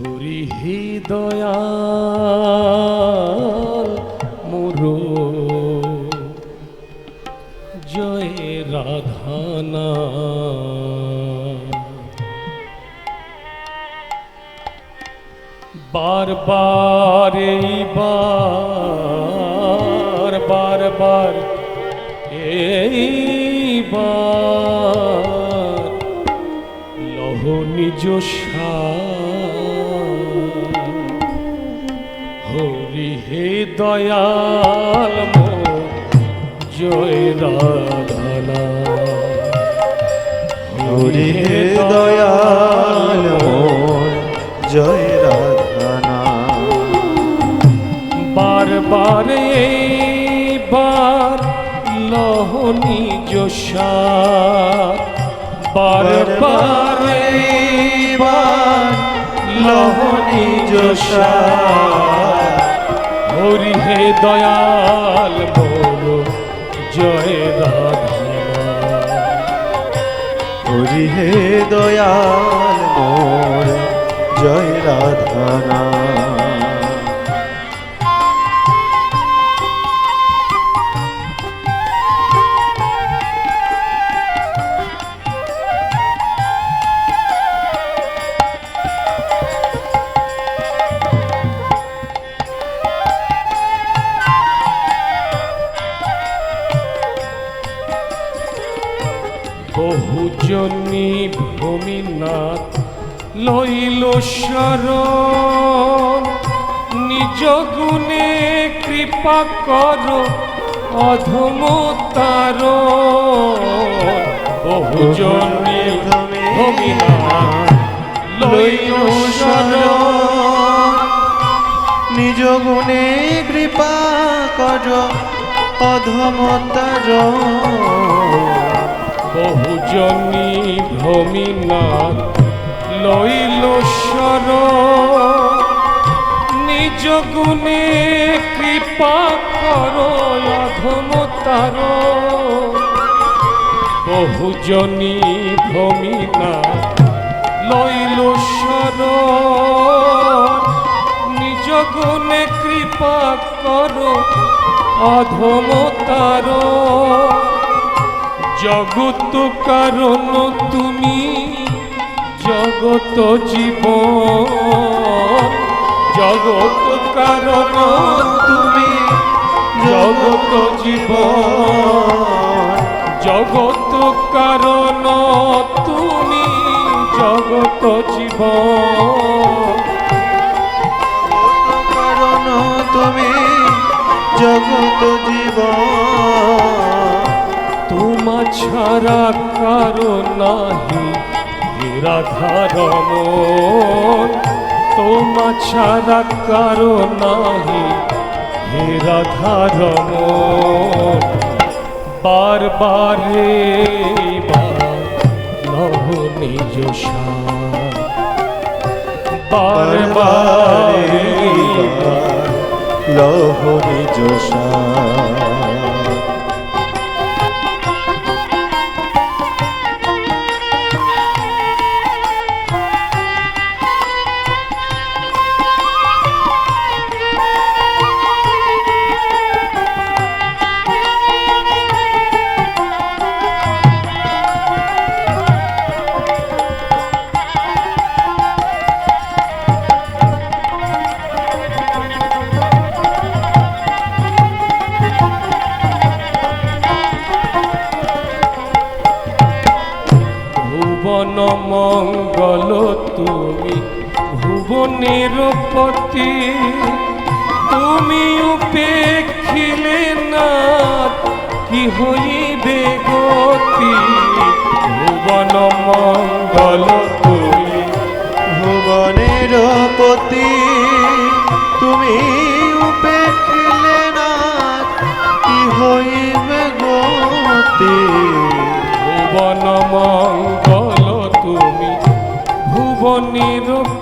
হরি হৃদয়াল মুরো। জয় রাধানা। বারবার এইবার বারবার এইবার নিজ হরি হে দয়াল জয় রাধানা। হরি হে দয়াল জয় রাধানা। বারবার এইবার লহ নিজ বারবার লহ নিজ হরি হে দয়াল বলো জয় রাধা হরি হে দয়াল মোর জয় রাধানা বহুজনী ভূমিনাথ লইল শরণ। নিজ গুণে কৃপা কর, অধম তার। বহুজনী ভূমিনাথ লইল নিজ গুণে কৃপা কর অধমতার বহুজনী ভ্রমিনাথ লইল সর নিজ গুণে কৃপা কর অধমতার বহুজনী ভ্রমিনাথ লইল সর নিজ গুণে কৃপা কর অধমতার জগত কারণ তুমি জগত জীবন। জগত কারণ তুমি জগত জীবন। জগত কারণ তুমি জগত জীবন। কারণ তুমি জগত জীবন। ছাড়া কারও নাহি। হে রাধারমন তোমা ছাড়া কারও নাহি। হে রাধারমন বারবার লহ নিজ বারবার লহ নিজ ভুবন মঙ্গল তুমি ভুবনের পতি তুমি উপেক্ষিলে না কি হইবে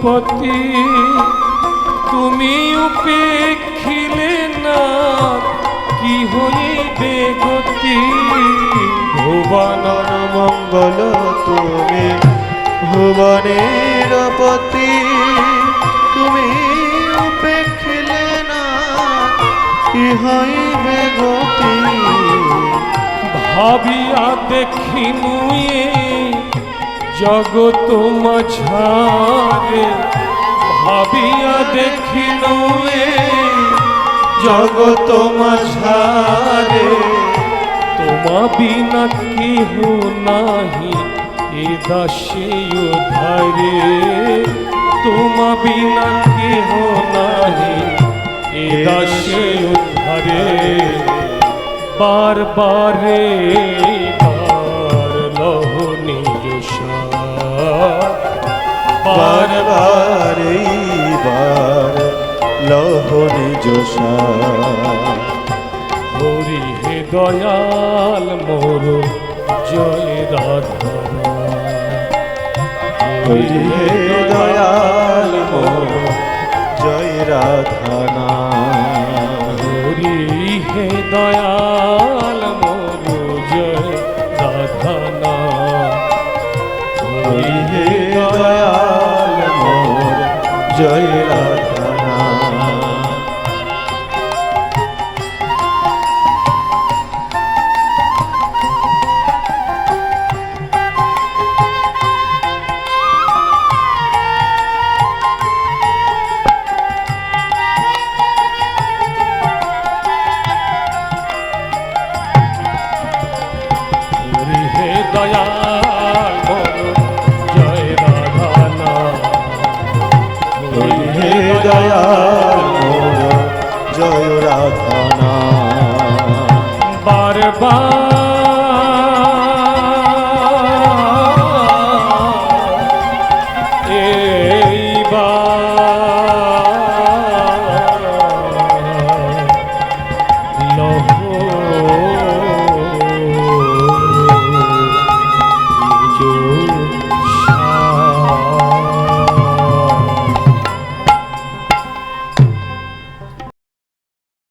পতি তুমি উপেক্ষিলে না কি হইবে গতি? ভুবনর মঙ্গল তুমি ভুবনের পতি তুমি উপেক্ষিলে না কি হইবে গতি? ভাবিয়া দেখি মুয়ে জগত মাঝারে ভাবিয়া দেখিনু এ জগত মাঝারে তোমা বিনা কেহ নাহি, এ দাসে ধারে তোমা বিনা কেহ নাহি, এ দাসে ধারে বার বারবার এইবার লহ নিজ সার। হরি হে দয়াল মোর জয় রাধা হরি হে দয়াল মোর জয় রাধানা জয় রাধানা হরি মোর জয় রাধানা বারবার